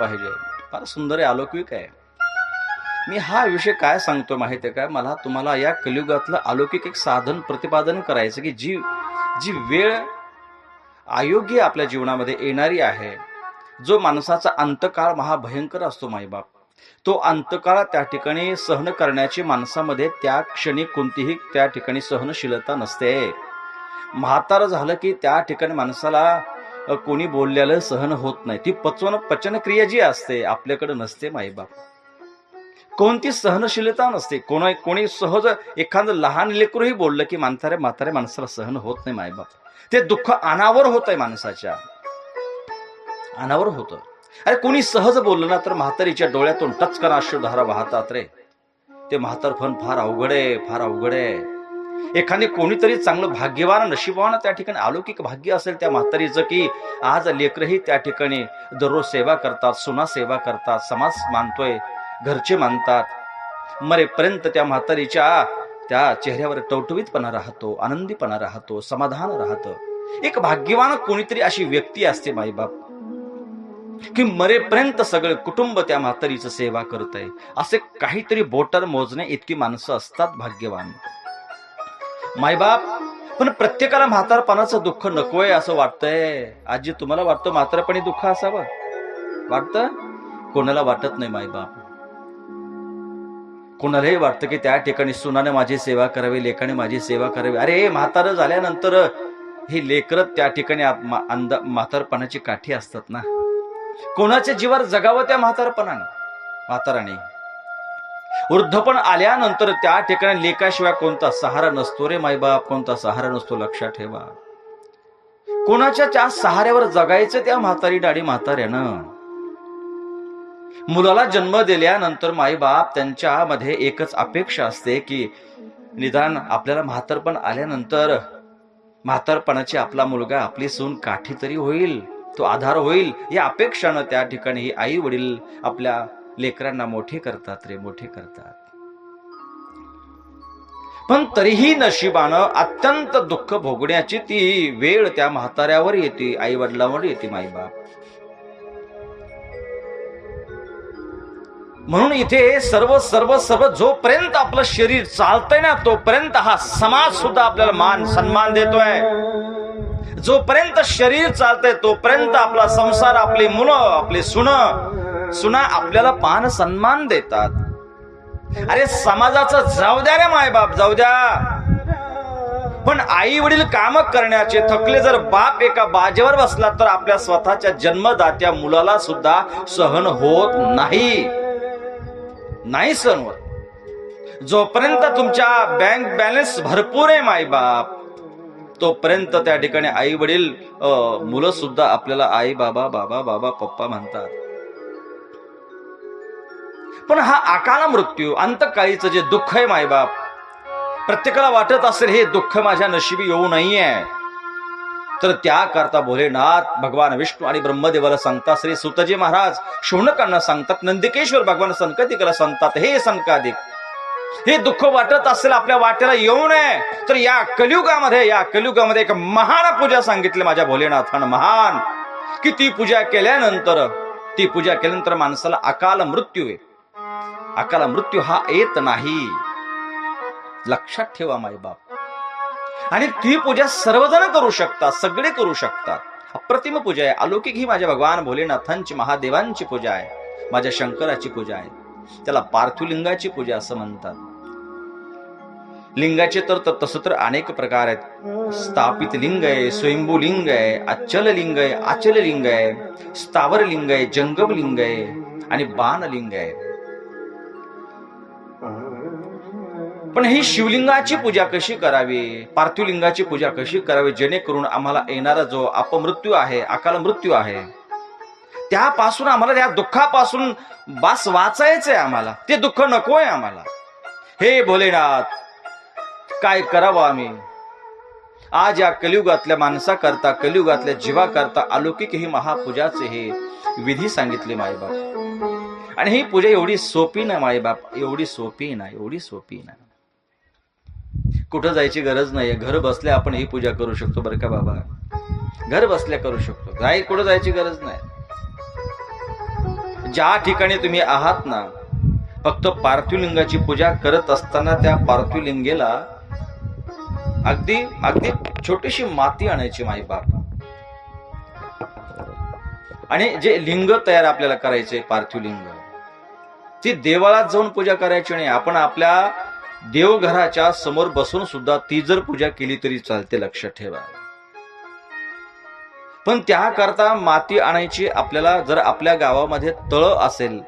पाहिजे. फार सुंदर आहे अलौकिक आहे. मी हा विषय काय सांगतो माहिती आहे काय मला तुम्हाला या कलियुगातलं अलौकिक एक साधन प्रतिपादन करायचं की जी जी वेळ अयोग्य आपल्या जीवनामध्ये येणारी आहे जो माणसाचा अंतकाळ महाभयंकर असतो माईबाप. तो अंतकाळ त्या ठिकाणी सहन करण्याची माणसामध्ये त्या क्षणी कोणतीही त्या ठिकाणी सहनशीलता नसते. म्हातारं झालं की त्या ठिकाणी माणसाला कोणी बोलल्याला सहन होत नाही. ती पचवन पचनक्रिया जी असते आपल्याकडे नसते माईबाप. कोणती सहनशीलता नसते. कोणा कोणी सहज एखादं लहान लेकरूही बोललं की म्हातारे म्हातारे माणसाला सहन होत नाही मायबाप ते दुःख अनावर होत आहे माणसाच्या. अनावर होतं. अरे कोणी सहज बोललं ना तर म्हातारीच्या डोळ्यातून टचकन अश्रुधारा वाहतात रे. ते म्हातारपण फार अवघड आहे फार अवघड आहे. एखादे कोणीतरी चांगलं भाग्यवान नशिबवान त्या ठिकाणी अलौकिक भाग्य असेल त्या म्हातारीचं की आज लेकरही त्या ठिकाणी दररोज सेवा करतात सुना सेवा करतात समाज मानतोय घरचे मानतात. मरेपर्यंत त्या म्हातारीच्या त्या चेहऱ्यावर टवटवीतपणा राहतो आनंदीपणा राहतो समाधान राहतं. एक भाग्यवान कोणीतरी अशी व्यक्ती असते माईबाप की मरेपर्यंत सगळे कुटुंब त्या म्हातारीचं सेवा करत आहे असे काहीतरी बोटर मोजणे इतकी माणसं असतात भाग्यवान. मायबाप पण प्रत्येकाला म्हातारपणाचं दुःख नकोय असं वाटतंय. आजी तुम्हाला वाटतं म्हातारपणी दुःख असावं? वाटतं? कोणाला वाटत नाही मायबाप. कोणालाही वाटतं की त्या ठिकाणी सुनाने माझी सेवा करावी लेखाने माझी सेवा करावी. अरे म्हातारं झाल्यानंतर ही लेकरं त्या ठिकाणी म्हातारपणाची काठी असतात ना. कोणाच्या जीवावर जगावं त्या म्हातारपणाने? म्हाताराने. वृद्धपण आल्यानंतर त्या ठिकाणी लेखाशिवाय कोणता सहारा नसतो रे मायबाप कोणता सहारा नसतो लक्षात ठेवा. कोणाच्या त्या सहाऱ्यावर जगायचं त्या म्हातारी डाडी म्हाताऱ्यानं? मुलाला जन्म दिल्यानंतर माईबाप त्यांच्यामध्ये एकच अपेक्षा असते की निदान आपल्याला म्हातारपण आल्यानंतर म्हातारपणाची आपला मुलगा आपली सून काठी तरी होईल तो आधार होईल या अपेक्षानं त्या ठिकाणी ही आई वडील आपल्या लेकरांना मोठे करतात रे मोठे करतात. पण तरीही नशिबानं अत्यंत दुःख भोगण्याची ती वेळ त्या म्हाताऱ्यावर येते आई वडिलांवर येते माईबाप. म्हणून इथे सर्व सर्व सर्व जोपर्यंत आपलं शरीर चालतंय ना तोपर्यंत हा समाज सुद्धा आपल्याला मान सन्मान देतोय. जोपर्यंत शरीर चालतंय तोपर्यंत आपला संसार आपली मुलं आपली सुन सुना आपल्याला पान सन्मान देतात. अरे समाजाचं जाऊ द्या रे मायबाप जाऊ द्या. पण आई वडील काम करण्याचे थकले जर बाप एका बाजेवर बसला तर आपल्या स्वतःच्या जन्मदात्या मुलाला सुद्धा सहन होत नाही. नाही सहन होत. जोपर्यंत तुमच्या बँक बॅलन्स भरपूर आहे मायबाप तोपर्यंत त्या ठिकाणी आई वडील मुलं सुद्धा आपल्याला आई बाबा बाबा बाबा पप्पा म्हणतात. पण हा अकाल मृत्यू अंतकाळीचं जे दुःख आहे मायबाप प्रत्येकाला वाटत असेल हे दुःख माझ्या नशिबी येऊ नाहीये तर त्याकरता भोलेनाथ भगवान विष्णू आणि ब्रह्मदेवाला सांगतात श्री सुतजी महाराज शौनकांना सांगतात नंदिकेश्वर भगवान संकतिकाला सांगतात हे संकादिक. हे दुःख वाटत असेल आपल्या वाट्याला येऊ नये. तर या कलियुगामध्ये या कलियुगामध्ये एक महान पूजा सांगितली माझ्या भोलेनाथान महान. की ती पूजा केल्यानंतर ती पूजा केल्यानंतर माणसाला अकाल मृत्यू आहे. अकाला मृत्यू हा येत नाही. लक्षात ठेवा माईबाप आणि ती पूजा सर्वजण करू शकतात सगळे करू शकतात. अप्रतिम पूजा आहे. अलौकिक ही माझ्या भगवान भोलेनाथांची महादेवांची पूजा आहे. माझ्या शंकराची पूजा आहे. त्याला पार्थिवलिंगाची पूजा असं म्हणतात. लिंगाचे तर तसं तर अनेक प्रकार आहेत. स्थापित लिंग आहे स्वयंभू लिंग आहे अचल लिंग आहे आचल लिंग आहे स्थावर लिंग आहे जंगम लिंग आहे आणि बाण लिंग आहे. पण ही शिवलिंगाची पूजा कशी करावी? पार्थिवलिंगाची पूजा कशी करावी? जेणेकरून आम्हाला येणारा जो अपमृत्यू आहे अकाल मृत्यू आहे त्यापासून आम्हाला त्या दुःखापासून बास वाचायचंय आम्हाला. ते दुःख नकोय आम्हाला. हे भोलेनाथ काय करावं आम्ही? आज या कलियुगातल्या माणसाकरता कलियुगातल्या जीवाकरता अलौकिक ही महापूजाचे हे विधी सांगितले माईबाप आणि ही पूजा एवढी सोपी ना माईबाप एवढी सोपी ना एवढी सोपी ना. कुठं जायची गरज नाहीये. घर बसल्या आपण ही पूजा करू शकतो बरं का बाबा? घर बसल्या करू शकतो. काय कुठं जायची गरज नाही. ज्या ठिकाणी तुम्ही आहात ना फक्त पार्थिवलिंगाची पूजा करत असताना त्या पार्थिवलिंगेला अगदी अगदी छोटीशी माती आणायची माई बाप. आणि जे लिंग तयार आपल्याला करायचे पार्थिव लिंग ती देवाळात जाऊन पूजा करायची नाही. आपण आपल्या देवघराच्या समोर बसून सुद्धा ती जर पूजा केली तरी चालते लक्षात ठेवा. पण त्याकरता माती आणायची आपल्याला जर आपल्या गावामध्ये तळ असेल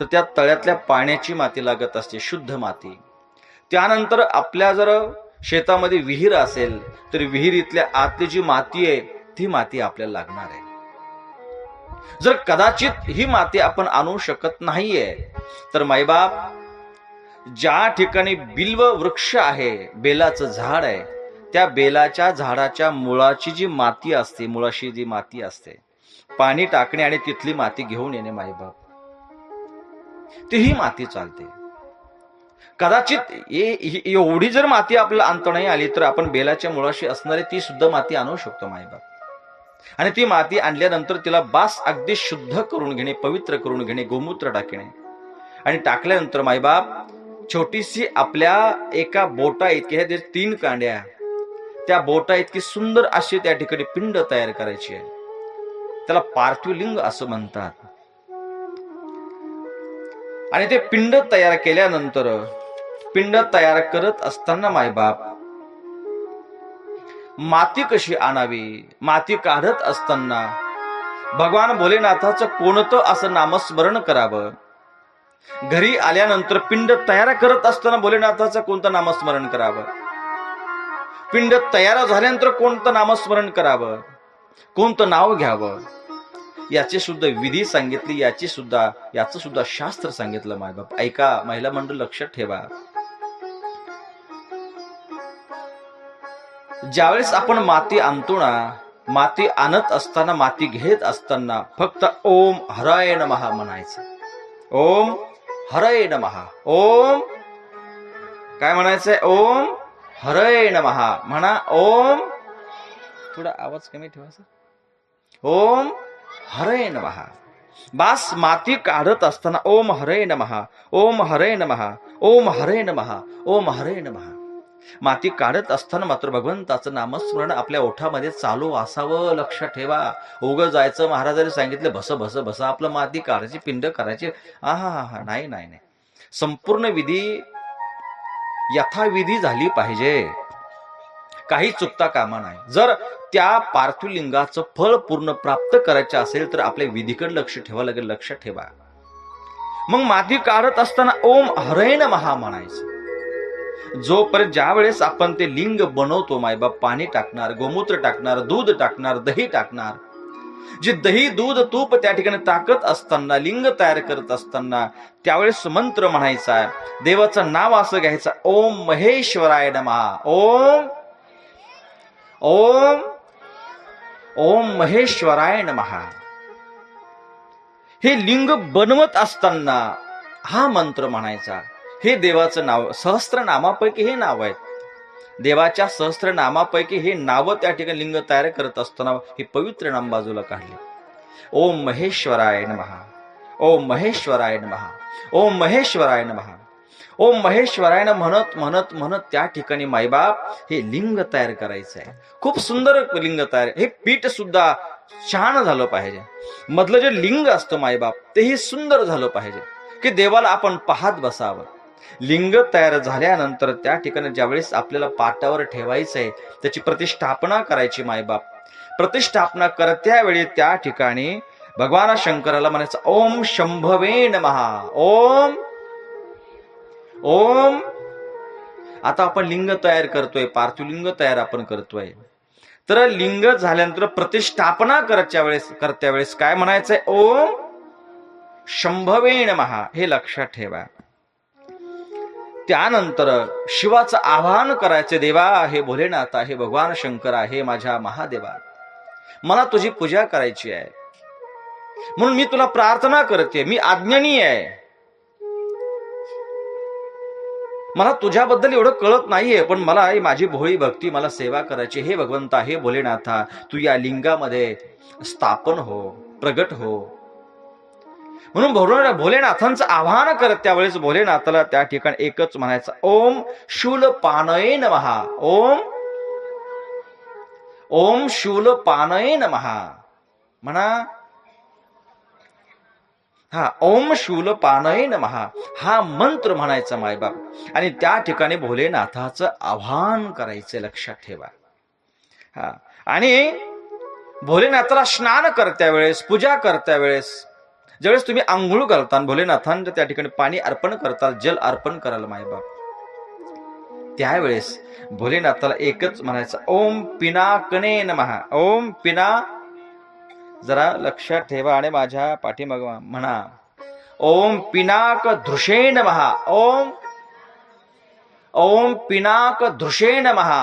तर त्या तळ्यातल्या पाण्याची माती लागत असते शुद्ध माती. त्यानंतर आपल्या जर शेतामध्ये विहीर असेल तर विहिरीतल्या आतली जी माती आहे ती माती आपल्याला लागणार आहे. जर कदाचित ही माती आपण आणू शकत नाहीये तर माईबाप ज्या ठिकाणी बिल्व वृक्ष आहे बेलाचं झाड आहे त्या बेलाच्या झाडाच्या मुळाची जी माती असते मुळाशी जी माती असते पाणी टाकणे आणि तिथली माती घेऊन येणे माईबाप ती ही माती चालते. कदाचित एवढी जर माती आपल्याला आणता नाही आली तर आपण बेलाच्या मुळाशी असणारी ती सुद्धा माती आणू शकतो माईबाप आणि ती माती आणल्यानंतर तिला बास अगदी शुद्ध करून घेणे पवित्र करून घेणे गोमूत्र टाकणे. आणि टाकल्यानंतर माईबाप छोटीशी आपल्या एका बोटा इतकी ह्या तीन कांड्या त्या बोटा इतकी सुंदर अशी त्या ठिकाणी पिंड तयार करायची आहे. त्याला पार्थिवलिंग असं म्हणतात. आणि ते पिंड तयार केल्यानंतर पिंड तयार करत असताना मायबाप माती कशी आणावी माती काढत असताना भगवान भोलेनाथाचं कोणतं असं नामस्मरण करावं? घरी आल्यानंतर पिंड तयार करत असताना भोलेनाथाचं कोणतं नामस्मरण करावं? पिंड तयार झाल्यानंतर कोणतं नामस्मरण करावं? कोणतं नाव घ्यावं? याची सुद्धा विधी सांगितली याची सुद्धा याचं सुद्धा शास्त्र सांगितलं मायबाप ऐका महिला मंडळ लक्षात ठेवा. ज्यावेळेस आपण माती आणतो ना माती आणत असताना माती घेत असताना फक्त ओम हरायण महा म्हणायचं. ओम हरय नमहा ओम. काय म्हणायचंय? ओम. हरय नमहा म्हणा ओम. थोडा आवाज कमी ठेवा सर. ओम. हरय नमहा बास माती काढत असताना ओम हरय नमहा ओम हरय नमहा ओम हरय नमहा ओम हरय नमहा माती काढत असताना मात्र भगवंताचं नामस्मरण आपल्या ओठामध्ये चालू असावं लक्ष ठेवा. उग जायचं महाराजांनी सांगितलं बस भस बस आपलं माती काढायची पिंड करायची. हा हा हा नाही नाही नाही. संपूर्ण विधी यथाविधी झाली पाहिजे. काही चुकता कामा नाही. जर त्या पार्थिवलिंगाचं फळ पूर्ण प्राप्त करायचं असेल तर आपल्या विधीकडे लक्ष ठेवा लागेल लक्ष ठेवा. मग माती काढत असताना ओम हरैन महा म्हणायचं. जोपर्यंत ज्या वेळेस आपण ते लिंग बनवतो मायबाप पाणी टाकणार गोमूत्र टाकणार दूध टाकणार दही टाकणार जे दही दूध तूप त्या ठिकाणी टाकत असताना लिंग तयार करत असताना त्यावेळेस मंत्र म्हणायचा देवाचं नाव असं घ्यायचं ओम महेश्वराय नमहा ओम ओम ओम महेश्वराय नमहा. हे लिंग बनवत असताना हा मंत्र म्हणायचा हे देवाचं नाव सहस्त्र नामापैकी हे नाव आहेत. देवाच्या सहस्त्र नामापैकी हे नाव त्या ठिकाणी लिंग तयार करत असताना हे पवित्र नाम बाजूला काढले. ओम महेश्वराय महा ओम महेश्वराय महा ओम महेश्वराय महा ओम महेश्वरायन म्हणत म्हणत म्हणत त्या ठिकाणी मायबाप हे लिंग तयार करायचं आहे. खूप सुंदर लिंग तयार हे पीठ सुद्धा छान झालं पाहिजे. मधलं जे लिंग असतं मायबाप तेही सुंदर झालं पाहिजे. की देवाला आपण पाहत बसावं. लिंग तयार झाल्यानंतर त्या ठिकाणी ज्यावेळेस आपल्याला पाटावर ठेवायचं आहे त्याची प्रतिष्ठापना करायची मायबाप. प्रतिष्ठापना करत्या वेळी त्या ठिकाणी भगवान शंकराला म्हणायचं ओम शंभवे नमहा ओम ओम. आता आपण लिंग तयार करतोय पार्थिवलिंग तयार आपण करतोय. तर लिंग झाल्यानंतर प्रतिष्ठापना करच्या वेळेस करत्या वेळेस काय म्हणायचंय? ओम शंभवे नमहा हे लक्षात ठेवा. त्यानंतर शिवाचं आवाहन करायचे देवा हे भोलेनाथ हे भगवान शंकर आहे माझ्या महादेवा मला तुझी पूजा करायची आहे. म्हणून मी तुला प्रार्थना करते मी आज्ञानी आहे. मला तुझ्याबद्दल एवढं कळत नाहीये पण मला माझी भोळी भक्ती मला सेवा करायची हे भगवंता हे भोलेनाथा तू या लिंगामध्ये स्थापन हो प्रगट हो. म्हणून भोले भोलेनाथांचं आवाहन करत त्यावेळेस भोलेनाथाला त्या ठिकाणी एकच म्हणायचं ओम शूल पानये नमहा ओम ओम शूल पानये नमहा म्हणा. हा ओम शूल पानये नमहा हा मंत्र म्हणायचा मायबाप. आणि त्या ठिकाणी भोलेनाथाचं आव्हान करायचं लक्षात ठेवा. हा. आणि भोलेनाथाला स्नान करत्या वेळेस पूजा करत्या वेळेस ज्यावेळेस तुम्ही आंघोळ करता भोलेनाथान त्या ठिकाणी पाणी अर्पण करताल जल अर्पण कराल मायबाप त्यावेळेस भोलेनाथाला एकच म्हणायचं ओम पिनाकने नमहा ओम पिना जरा लक्षात ठेवा आणि माझ्या पाठीमाग म्हणा. ओम पिनाक धृषे नमहा ओम ओम पिनाक धृषे नमहा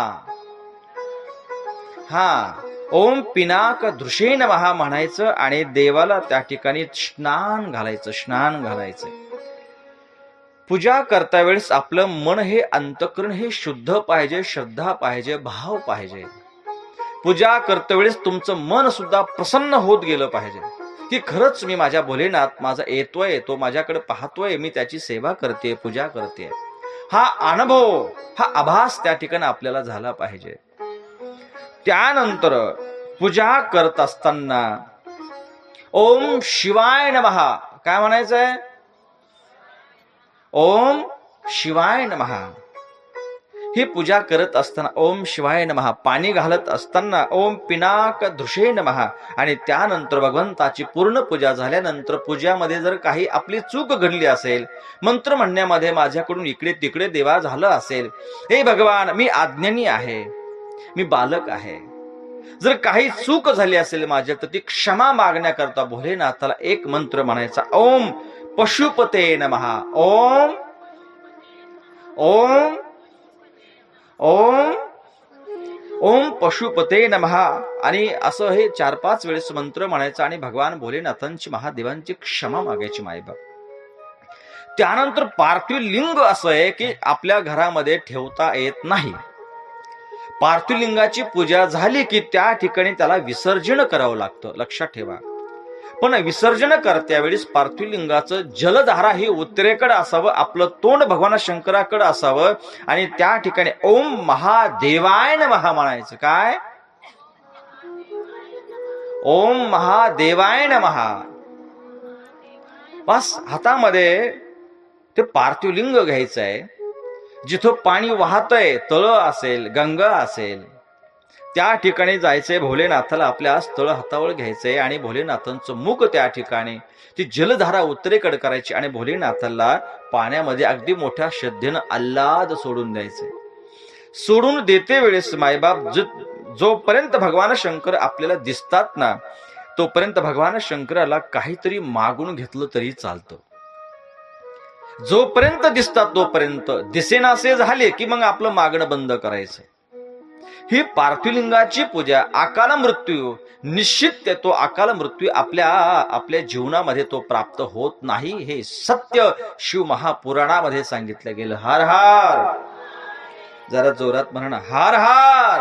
हा. ओम पिनाक दृशे महा म्हणायचं आणि देवाला त्या ठिकाणी स्नान घालायचं स्नान घालायचं. पूजा करता वेळेस आपलं मन हे अंतकरण हे शुद्ध पाहिजे श्रद्धा पाहिजे भाव पाहिजे. पूजा करता वेळेस तुमचं मन सुद्धा प्रसन्न होत गेलं पाहिजे. की खरंच मी माझ्या भोलेनाथ माझा येतोय तो माझ्याकडे पाहतोय मी त्याची सेवा करते पूजा करते हा अनुभव हा आभास त्या ठिकाणी आपल्याला झाला पाहिजे. त्यानंतर पूजा करत असताना ओम शिवाय नमहा काय म्हणायचंय? ओम शिवाय नमहा ही पूजा करत असताना ओम शिवाय नमहा पाणी घालत असताना ओम पिनाक धृषे नमहा आणि त्यानंतर भगवंताची पूर्ण पूजा झाल्यानंतर पूजामध्ये जर काही आपली चूक घडली असेल मंत्र म्हणण्यामध्ये माझ्याकडून इकडे तिकडे देवा झालं असेल हे भगवान मी आज्ञानी आहे. मी बालक आहे. जर काही चूक झाली असेल माझ्या तर ती क्षमा मागण्याकरता भोलेनाथाला एक मंत्र म्हणायचा. ओम पशुपते नमहा ओम ओम ओम ओम पशुपते नमहा आणि असं हे चार पाच वेळेस मंत्र म्हणायचं आणि भगवान भोलेनाथांची महादेवांची क्षमा मागायची मायबाप. त्यानंतर पार्थिव लिंग असं आहे की आपल्या घरामध्ये ठेवता येत नाही. पार्थिवलिंगाची पूजा झाली की त्या ठिकाणी त्याला विसर्जन करावं लागतं लक्षात ठेवा. पण विसर्जन करत्या वेळेस पार्थिवलिंगाचं जलधारा ही उत्तरेकडे असावं आपलं तोंड भगवान शंकराकडे असावं आणि त्या ठिकाणी ओम महादेवाय महा म्हणायचं. काय? ओम महादेवाय महा बस हातामध्ये ते पार्थिवलिंग घ्यायचं आहे जिथं पाणी वाहतय तळ असेल गंगा असेल त्या ठिकाणी जायचंय भोलेनाथाला. आपल्या स्थळ हातावर घ्यायचंय आणि भोलेनाथांचं मुख त्या ठिकाणी. ती जलधारा उत्तरेकडे करायची आणि भोलेनाथाला पाण्यामध्ये अगदी मोठ्या श्रद्धेनं आल्हाद सोडून द्यायचंय. सोडून देते वेळेस मायबाप जो जोपर्यंत भगवान शंकर आपल्याला दिसतात ना तोपर्यंत भगवान शंकराला काहीतरी मागून घेतलं तरी चालतं. जोपर्यंत दिसतात तोपर्यंत. दिसेनासे झाले की मग आपलं मागणं बंद करायचं. ही पार्थिवलिंगाची पूजा अकाल मृत्यू निश्चित तो अकाल मृत्यू आपल्या आपल्या जीवनामध्ये तो प्राप्त होत नाही. हे सत्य शिव महापुराणामध्ये सांगितलं गेलं. हार हार. जरा जोरात म्हणा हार हार.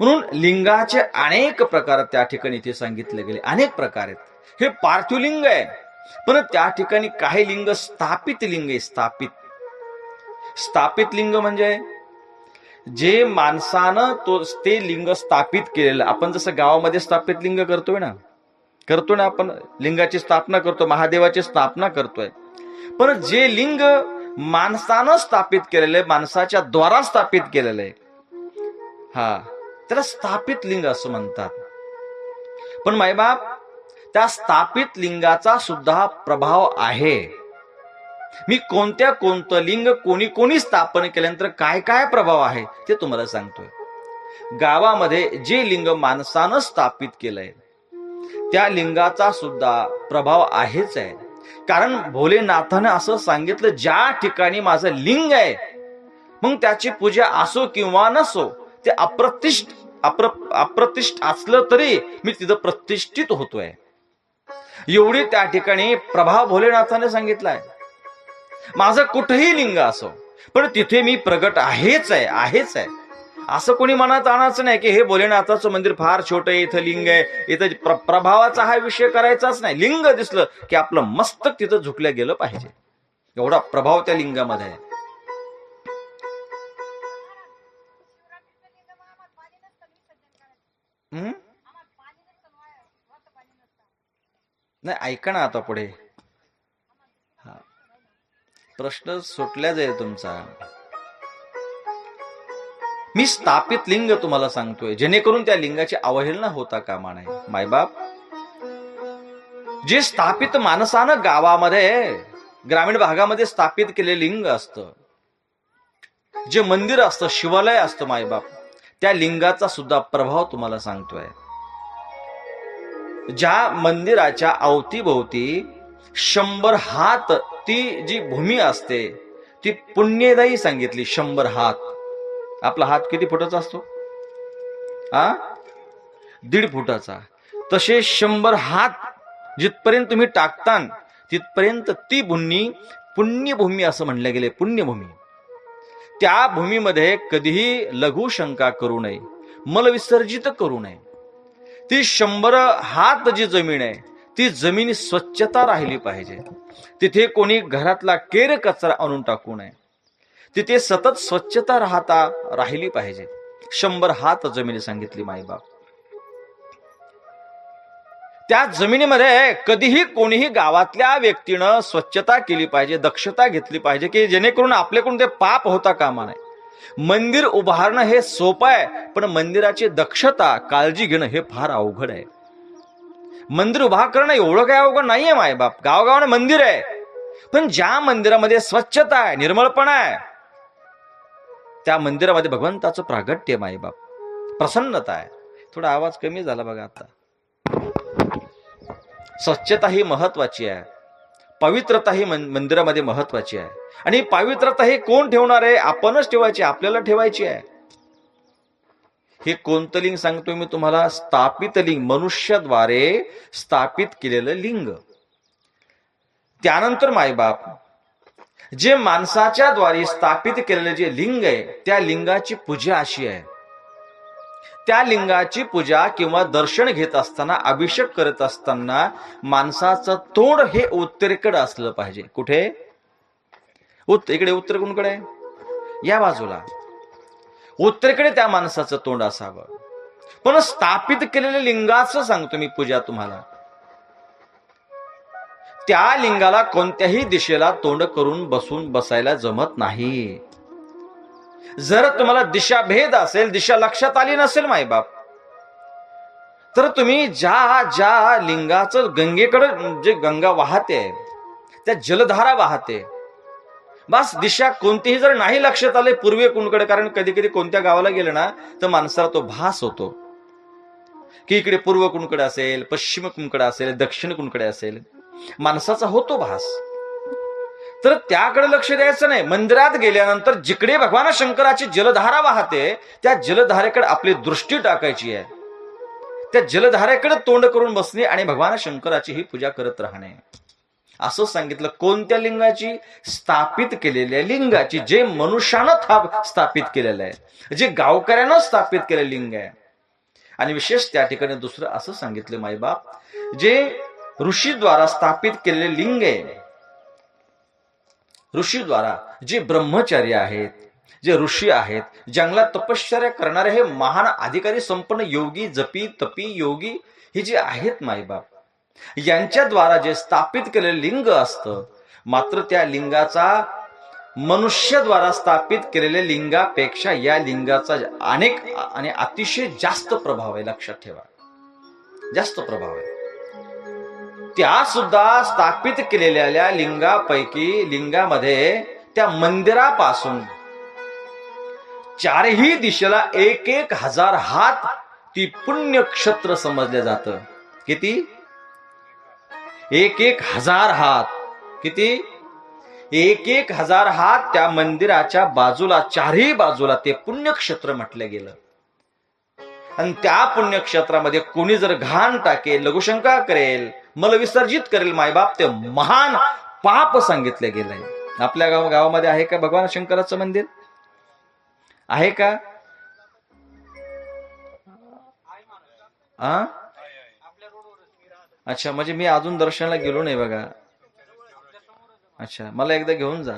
म्हणून लिंगाचे अनेक प्रकार त्या ठिकाणी इथे सांगितले गेले. अनेक प्रकार आहेत. हे पार्थिवलिंग आहे. पण त्या ठिकाणी काही लिंग स्थापित लिंग आहे स्थापित. स्थापित लिंग म्हणजे जे माणसानं तो ते लिंग स्थापित केलेलं. आपण जसं गावामध्ये स्थापित लिंग करतोय ना करतो ना आपण लिंगाची स्थापना करतो महादेवाची स्थापना करतोय. पण जे लिंग माणसानं स्थापित केलेलं आहे माणसाच्या द्वारा स्थापित केलेलं आहे हा त्याला स्थापित लिंग असं म्हणतात. पण मायबाप त्या स्थापित लिंगाचा सुद्धा प्रभाव आहे. मी कोणत्या कोणतं लिंग कोणी कोणी स्थापन केल्यानंतर काय काय प्रभाव आहे ते तुम्हाला सांगतोय. गावामध्ये जे लिंग माणसानं स्थापित केलंय त्या लिंगाचा सुद्धा प्रभाव आहेच आहे. कारण भोलेनाथानं असं सांगितलं ज्या ठिकाणी माझं लिंग आहे मग त्याची पूजा असो किंवा नसो ते अप्रतिष्ठ अप्र अप्रतिष्ठ असलं तरी मी तिथं प्रतिष्ठित होतोय. एवढी त्या ठिकाणी प्रभाव भोलेनाथाने सांगितलाय. माझं कुठेही लिंग असो पण तिथे मी प्रगट आहेच आहे आहेच आहे. असं कोणी मनात आणायचं नाही की हे भोलेनाथाचं मंदिर फार छोटं आहे इथं लिंग आहे इथं प्र- प्रभावाचा हा विषय करायचाच नाही. लिंग दिसलं की आपलं मस्तक तिथं झुकल्या गेलं पाहिजे. एवढा प्रभाव त्या लिंगामध्ये आहे. नाही ऐका ना आता पुढे. हा. प्रश्न सुटल्याच आहे तुमचा. मी स्थापित लिंग तुम्हाला सांगतोय जेणेकरून त्या लिंगाची अवहेलना होता कामा नये. मायबाप जे स्थापित माणसानं गावामध्ये ग्रामीण भागामध्ये स्थापित केले लिंग असतं जे मंदिर असतं शिवालय असतं मायबाप त्या लिंगाचा सुद्धा प्रभाव तुम्हाला सांगतोय. ज्या मंदिराच्या अवतीभोवती शंभर हात ती जी भूमी असते ती पुण्यदायी सांगितली शंभर हात. आपला हात किती फुटाचा असतो? आ? दीड फुटाचा. तसे शंभर हात जिथपर्यंत तुम्ही टाकतान तिथपर्यंत ती भूमी पुण्यभूमी असं म्हणलं गेले पुण्यभूमी. त्या भूमीमध्ये कधीही लघु शंका करू नये मलविसर्जित करू नये. ती शंभर हात जी जमीन आहे ती जमीन स्वच्छता राहिली पाहिजे. तिथे कोणी घरातला केर कचरा आणून टाकू नये. तिथे सतत स्वच्छता राहता राहिली पाहिजे. शंभर हात जमिनी सांगितली माईबाप. त्या जमिनीमध्ये कधीही कोणीही गावातल्या व्यक्तीनं स्वच्छता केली पाहिजे दक्षता घेतली पाहिजे की जेणेकरून आपल्याकडून ते पाप होता कामा नये. मंदिर उभारणं हे सोपं आहे पण मंदिराची दक्षता काळजी घेणं हे फार अवघड आहे. मंदिर उभा करणं एवढं काय अवघड नाहीये मायबाप. गावगावानं मंदिर आहे. पण ज्या मंदिरामध्ये स्वच्छता आहे निर्मळपणा आहे त्या मंदिरामध्ये भगवंताचं प्रागट्य आहे मायबाप. प्रसन्नता आहे. थोडा आवाज कमी झाला बघा आता. स्वच्छता ही महत्वाची आहे. पवित्रता ही मंदिरामध्ये महत्वाची आहे. आणि पावित्रता हे कोण ठेवणार आहे? आपणच ठेवायची आपल्याला ठेवायची आहे. हे कोणतं लिंग सांगतोय मी तुम्हाला? स्थापित लिंग मनुष्याद्वारे स्थापित केलेलं लिंग. त्यानंतर मायबाप जे माणसाच्या द्वारे स्थापित केलेलं जे लिंग आहे त्या लिंगाची पूजा अशी आहे. त्या लिंगाची पूजा किंवा दर्शन घेत असताना अभिषेक करत असताना माणसाचं तोंड हे उत्तरेकडे असलं पाहिजे. कुठे? उत्त इकडे उत्तर कोणकडे आहे? या बाजूला. उत्तरेकडे त्या माणसाचं तोंड असावं. पण स्थापित केलेल्या लिंगाचं सांगतो मी पूजा तुम्हाला. त्या लिंगाला कोणत्याही दिशेला तोंड करून बसून बसायला जमत नाही. जर तुम्हाला दिशा भेद असेल दिशा लक्षात आली नसेल मायबाप तर तुम्ही ज्या ज्या लिंगाचं गंगेकडे जे म्हणजे गंगा वाहते त्या जलधारा वाहते बस दिशा कोणतीही जर नाही लक्षात आले पूर्वे कुणकडे कारण कधी कधी कोणत्या गावाला गेलं ना तर माणसाला तो भास होतो. की इकडे पूर्व कुणकडे असेल पश्चिम कुणकडे असेल दक्षिण कुणकडे असेल माणसाचा होतो भास. तर त्याकडे लक्ष द्यायचं नाही. मंदिरात गेल्यानंतर जिकडे भगवान शंकराची जलधारा वाहते त्या जलधारेकडे आपली दृष्टी टाकायची आहे. त्या जलधारेकडे तोंड करून बसणे आणि भगवान शंकराची ही पूजा करत राहणे. असं सांगितलं. कोणत्या लिंगाची? स्थापित केलेल्या लिंगाची जे मनुष्यानं थाप स्थापित केलेलं आहे. जे गावकऱ्यानं स्थापित केलेलं लिंग आहे. आणि विशेष त्या ठिकाणी दुसरं असं सांगितलं माईबाप जे ऋषीद्वारा स्थापित केलेले लिंग आहे. ऋषीद्वारा जे ब्रह्मचारी आहेत जे ऋषी आहेत जंगलात तपश्चर्या करणारे हे महान अधिकारी संपन्न योगी जपी तपी योगी हे जे आहेत माईबाप यांच्याद्वारा जे स्थापित केलेलं लिंग असतं मात्र त्या लिंगाचा मनुष्यद्वारा स्थापित केलेल्या लिंगापेक्षा या लिंगाचा अनेक आणि अतिशय जास्त प्रभाव आहे लक्षात ठेवा. जास्त प्रभाव आहे. त्या सुद्धा स्थापित केलेल्या लिंगापैकी लिंगामध्ये त्या मंदिरापासून चारही दिशेला एक एक हजार हात ती पुण्यक्षत्र समजलं जातं. किती? एक एक हजार हात. किती? एक एक हजार हात त्या मंदिराच्या बाजूला चारही बाजूला ते पुण्यक्षेत्र म्हटलं गेलं. आणि त्या पुण्यक्षेत्रामध्ये कोणी जर घाण टाकेल लघुशंका करेल मला विसर्जित करेल मायबाप ते महान पाप सांगितलं गेलंय आपल्या गाव गावामध्ये आहे का भगवान शंकराचं मंदिर? आहे का? आ? अच्छा म्हणजे मी अजून दर्शनाला गेलो नाही बघा. अच्छा मला एकदा घेऊन जा.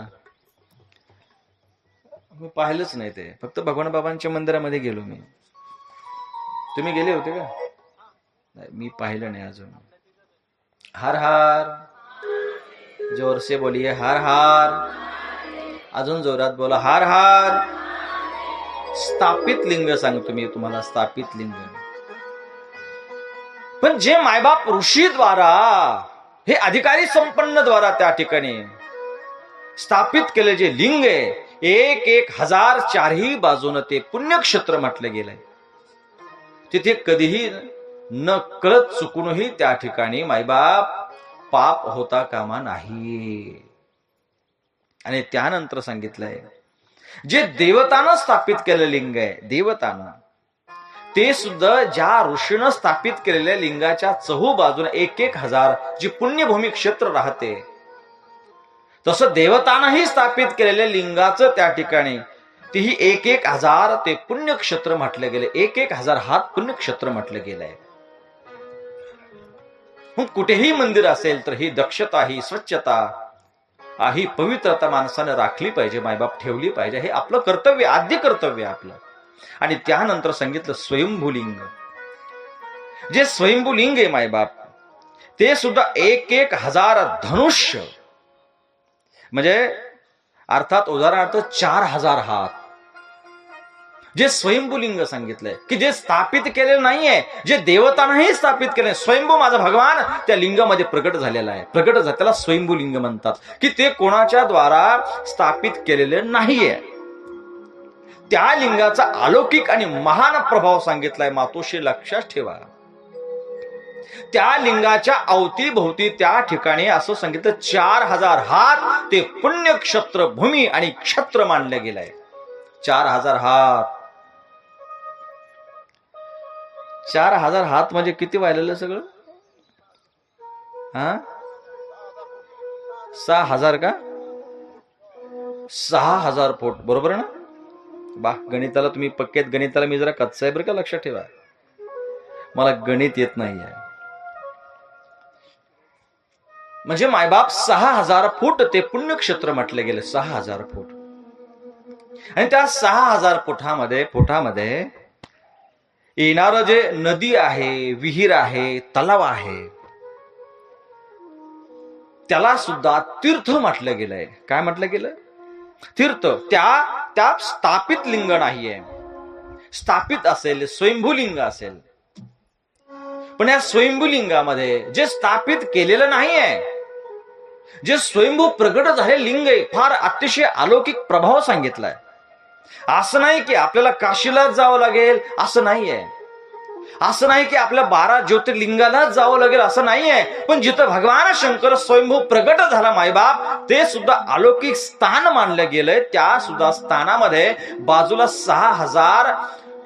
मी पाहिलंच नाही ते. फक्त भगवान बाबांच्या मंदिरामध्ये गेलो मी. तुम्ही गेले होते का? नाही, मी पाहिलं नाही अजून. हार हार. जोर से बोलिए हार हार. अजून जोरात बोला हार हार. स्थापित लिंग सांगतो मी तुम्हाला स्थापित लिंग. पण जे मायबाप ऋषी द्वारा हे अधिकारी संपन्न द्वारा त्या ठिकाणी स्थापित केले जे लिंग आहे एक एक हजार चारही बाजून ते पुण्यक्षेत्र म्हटलं गेलंय. तिथे कधीही न कळत चुकूनही त्या ठिकाणी मायबाप पाप होता कामा नाही. आणि त्यानंतर सांगितलंय जे देवतानं स्थापित केलं लिंग आहे देवतानं ते सुद्धा ज्या ऋषीनं स्थापित केलेल्या लिंगाच्या चहू बाजूने एक एक हजार जी पुण्यभूमी क्षेत्र राहते. तसं देवतानंही स्थापित केलेल्या लिंगाचं त्या ठिकाणी तीही एक एक हजार ते पुण्यक्षेत्र म्हटलं गेले. एक एक हजार हात पुण्यक्षेत्र म्हटलं गेलंय. मग कुठेही मंदिर असेल तर ही दक्षता ही स्वच्छता ही पवित्रता माणसानं राखली पाहिजे मायबाप ठेवली पाहिजे. हे आपलं कर्तव्य आद्य कर्तव्य आपलं. आणि त्यानंतर सांगितलं स्वयंभूलिंग. जे स्वयंभूलिंग आहे मायबाप ते सुद्धा एक एक हजार धनुष्य. म्हणजे अर्थात उदाहरणार्थ चार हजार हात. जे स्वयंभूलिंग सांगितलंय की जे स्थापित केलेलं नाहीये जे देवतांनाही स्थापित केले स्वयंभू माझा भगवान त्या लिंगामध्ये प्रकट झालेला आहे. प्रकट झा- त्याला स्वयंभूलिंग म्हणतात की ते कोणाच्या द्वारा स्थापित केलेले नाहीये. त्या लिंगाचा अलौकिक आणि महान प्रभाव सांगितलाय. मातोशी लक्षात ठेवा. त्या लिंगाच्या अवतीभोवती त्या ठिकाणी असं सांगितलं चार हजार हात ते पुण्यक्षत्र भूमी आणि क्षत्र मानलं गेलंय. चार हजार हात. चार हजार हात म्हणजे किती वाहिलेलं सगळं? हा? सहा हजार का? सहा हजार फूट. बरोबर ना? बा गणिताला तुम्ही पक्केत गणिताला मी जरा कच्चा आहे बरं का लक्षात ठेवा. मला गणित येत नाही आहे म्हणजे मायबाप सहा हजार फूट ते पुण्यक्षेत्र म्हटले गेले सहा हजार फूट. आणि त्या सहा हजार फुटामध्ये फुटामध्ये येणारं जे नदी आहे विहीर आहे तलाव आहे त्याला सुद्धा तीर्थ म्हटलं गेलंय. काय म्हटलं गेलं? तीर्थ त्या त्या स्थापित लिंग नाहीये. स्थापित असेल स्वयंभूलिंग असेल. पण या स्वयंभूलिंगामध्ये जे स्थापित केलेलं नाहीये जे स्वयंभू प्रगट झाले लिंग आहे फार अतिशय अलौकिक प्रभाव सांगितलाय. असं नाही की आपल्याला काशीलाच जावं लागेल असं नाहीये. असं नाही की आपल्या बारा ज्योतिर्लिंगालाच जावं लागेल असं नाहीये. पण जिथं भगवान शंकर स्वयंभू प्रगट झाला मायबाप ते सुद्धा अलौकिक स्थान मानलं गेलंय. त्या सुद्धा स्थानामध्ये बाजूला सहा हजार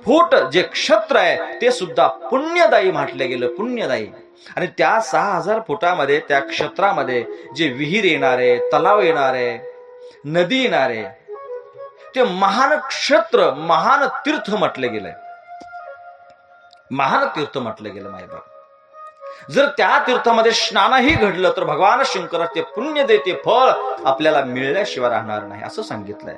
फूट जे क्षत्र आहे ते सुद्धा पुण्यदायी म्हटलं गेलं पुण्यदायी. आणि त्या सहा हजार फुटामध्ये त्या क्षेत्रामध्ये जे विहीर येणारे तलाव येणारे नदी येणारे ते महान क्षेत्र महान तीर्थ म्हटलं गेलंय. महान तीर्थ म्हटलं गेलं मायबाप. जर त्या तीर्थामध्ये स्नानही घडलं तर भगवान शंकराचे पुण्य देते फळ आपल्याला मिळल्याशिवाय राहणार नाही असं सांगितलंय.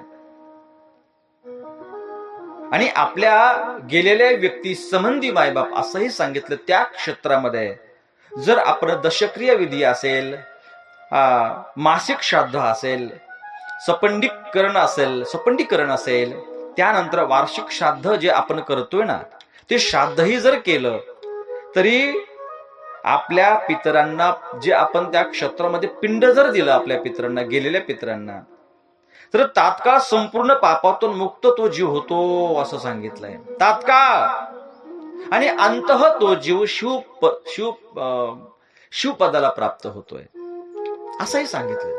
आणि आपल्या गेलेल्या व्यक्ती संबंधी मायबाप असंही सांगितलं त्या क्षेत्रामध्ये जर आपण दशक्रिय विधी असेल मासिक श्राद्ध असेल सपंडीकरण असेल सपंडीकरण असेल त्यानंतर वार्षिक श्राद्ध जे आपण करतोय ना ते श्राद्धही जर केलं तरी आपल्या पितरांना जे आपण त्या क्षेत्रामध्ये पिंड जर दिलं आपल्या पितरांना गेलेल्या पितरांना तर तात्काळ संपूर्ण पापातून मुक्त तो जीव होतो असं सांगितलंय. तात्काळ! आणि अंतः तो जीव शिव शिव अं, शिवपदाला प्राप्त होतोय. असंही सांगितलंय.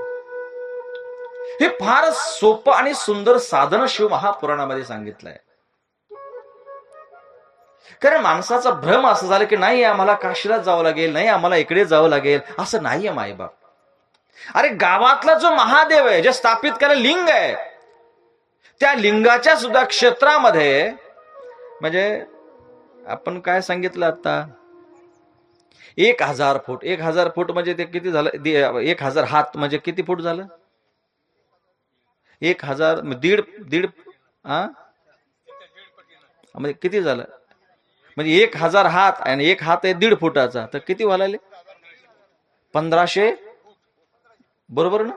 हे फार सोपं आणि सुंदर साधन शिव महापुराणामध्ये सांगितलंय. कारण माणसाचा भ्रम असं झालं की नाही आम्हाला काशीला जावं लागेल नाही आम्हाला इकडे जावं लागेल असं नाहीये मायबाप. अरे गावातला जो महादेव आहे जे स्थापित केलं लिंग आहे त्या लिंगाच्या सुद्धा क्षेत्रामध्ये म्हणजे आपण काय सांगितलं आता? एक हजार फूट एक हजार फूट म्हणजे ते किती झालं? एक हजार हात म्हणजे किती फूट झालं? एक हजार दीड दीड हा म्हणजे किती झालं? म्हणजे एक हजार हात आणि एक हात आहे दीड फुटाचा. तर किती व्हायला पंधराशे? बरोबर ना?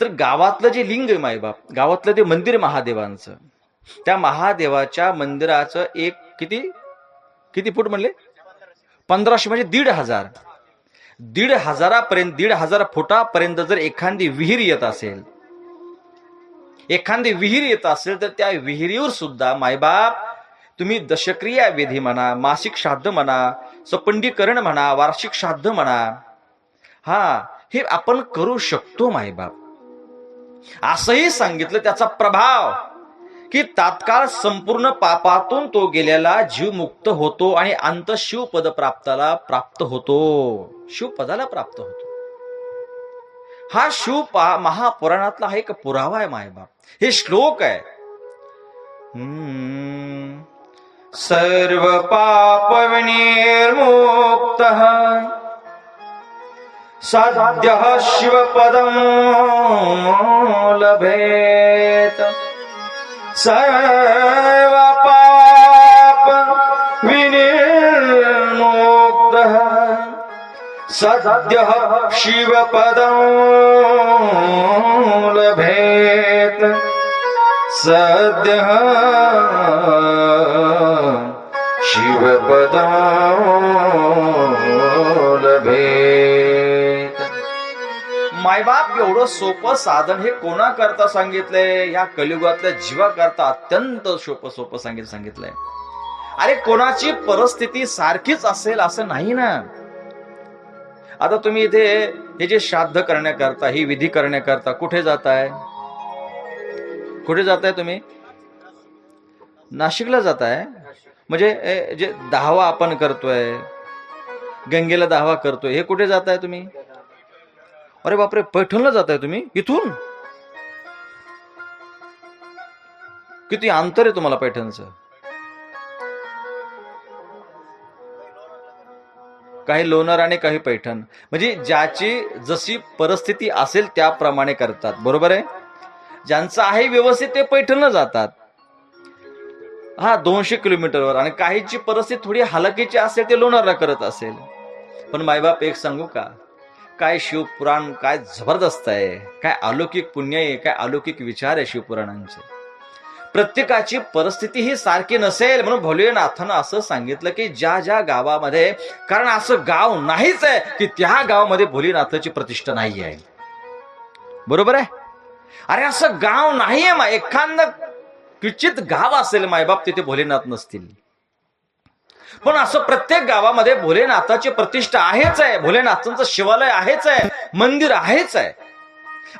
तर गावातलं जे लिंग आहे मायबाप गावातलं ते मंदिर महादेवांचं. त्या महादेवाच्या मंदिराचं एक किती? किती फूट म्हणले? पंधराशे म्हणजे दीड हजार. दीड हजारापर्यंत दीड हजार फुटापर्यंत जर एखादी विहीर येत असेल एखादी विहीर येत असेल तर त्या विहिरीवर सुद्धा मायबाप तुम्ही दशक्रिया विधी म्हणा मासिक श्राद्ध म्हणा सपंडीकरण म्हणा वार्षिक श्राद्ध म्हणा हा हे आपण करू शकतो मायबाप. असंही सांगितलं त्याचा प्रभाव की तात्काळ संपूर्ण पापातून तो गेलेला जीव मुक्त होतो आणि अंत शिवपद प्राप्ताला प्राप्त होतो. शिवपदाला प्राप्त होतो. हा शिव पा- महापुराणातला हा एक पुरावा आहे मायबाप हे श्लोक आहे. सर्व पाप विनिर्मुक्त सद्य शिवपदम लभेत। सर्व सद्य शिवपदं लभेत। सद्य शिवपदं लभेत। मायबाप एवढं सोपं साधन हे कोणा करता सांगितलंय? या कलियुगातल्या जीवा करता अत्यंत सोपं सोपं सांगितलं सांगितलंय. अरे कोणाची परिस्थिती सारखीच असेल असं नाही ना. आता तुम्ही इथे हे जे श्राद्ध करण्याकरता ही विधी करण्याकरता कुठे जाताय? कुठे जाताय तुम्ही? नाशिकला जाताय? म्हणजे ए, जे दहावा आपण करतोय गंगेला दहावा करतोय हे कुठे जाताय तुम्ही? अरे बापरे पैठणला जाताय तुम्ही? इथून? किती अंतर आहे तुम्हाला पैठणचं? काही लोणार आणि काही पैठण. म्हणजे ज्याची जशी परिस्थिती असेल त्याप्रमाणे करतात. बरोबर आहे? ज्यांचं आहे व्यवस्थित ते पैठणला जातात. हा दोनशे किलोमीटरवर. आणि काहीची परिस्थिती थोडी हलकीची असेल ते लोणारला करत असेल. पण मायबाप एक सांगू का? काय शिवपुराण काय जबरदस्त आहे. काय अलौकिक पुण्य आहे काय अलौकिक विचार आहे शिवपुराणांचे. प्रत्येकाची परिस्थिती ही सारखी नसेल म्हणून भोलेनाथानं असं सांगितलं की ज्या ज्या गावामध्ये कारण असं गाव नाहीच आहे की त्या गावामध्ये भोलेनाथाची प्रतिष्ठा नाही आहे. बरोबर आहे? अरे असं गाव नाहीये मा एखादं किचित गाव असेल मायबाप तिथे भोलेनाथ नसतील. पण असं प्रत्येक गावामध्ये भोलेनाथाची प्रतिष्ठा आहेच आहे. भोलेनाथांचं शिवालय आहेच आहे. मंदिर आहेच आहे.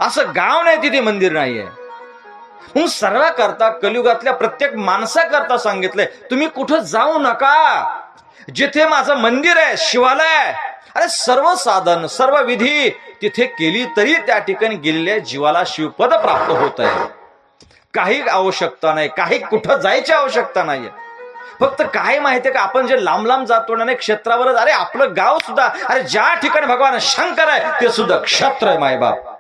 असं गाव नाही तिथे मंदिर नाही आहे म्हणून सर्वा करता कलियुगातल्या प्रत्येक माणसाकरता सांगितलंय. तुम्ही कुठं जाऊ नका. जिथे माझं मंदिर आहे शिवालय अरे सर्व साधन सर्व विधी तिथे केली तरी त्या ठिकाणी गेलेल्या जीवाला शिवपद प्राप्त होत आहे. काही आवश्यकता नाही काही कुठं जायची आवश्यकता नाहीये. फक्त काय माहितीये का आपण जे लांब लांब जातो ना क्षेत्रावरच अरे आपलं गाव सुद्धा अरे ज्या ठिकाणी भगवान शंकर आहे ते सुद्धा क्षत्र आहे मायबाप.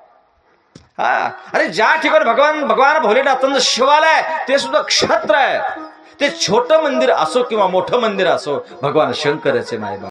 हा. अरे ज्या ठिकाणी भगवान भगवान भोलेनाथांचं शिवालय आहे, ते सुद्धा क्षत्र आहे. ते छोटं मंदिर असो किंवा मोठं मंदिर असो भगवान शंकराचे मायबाप.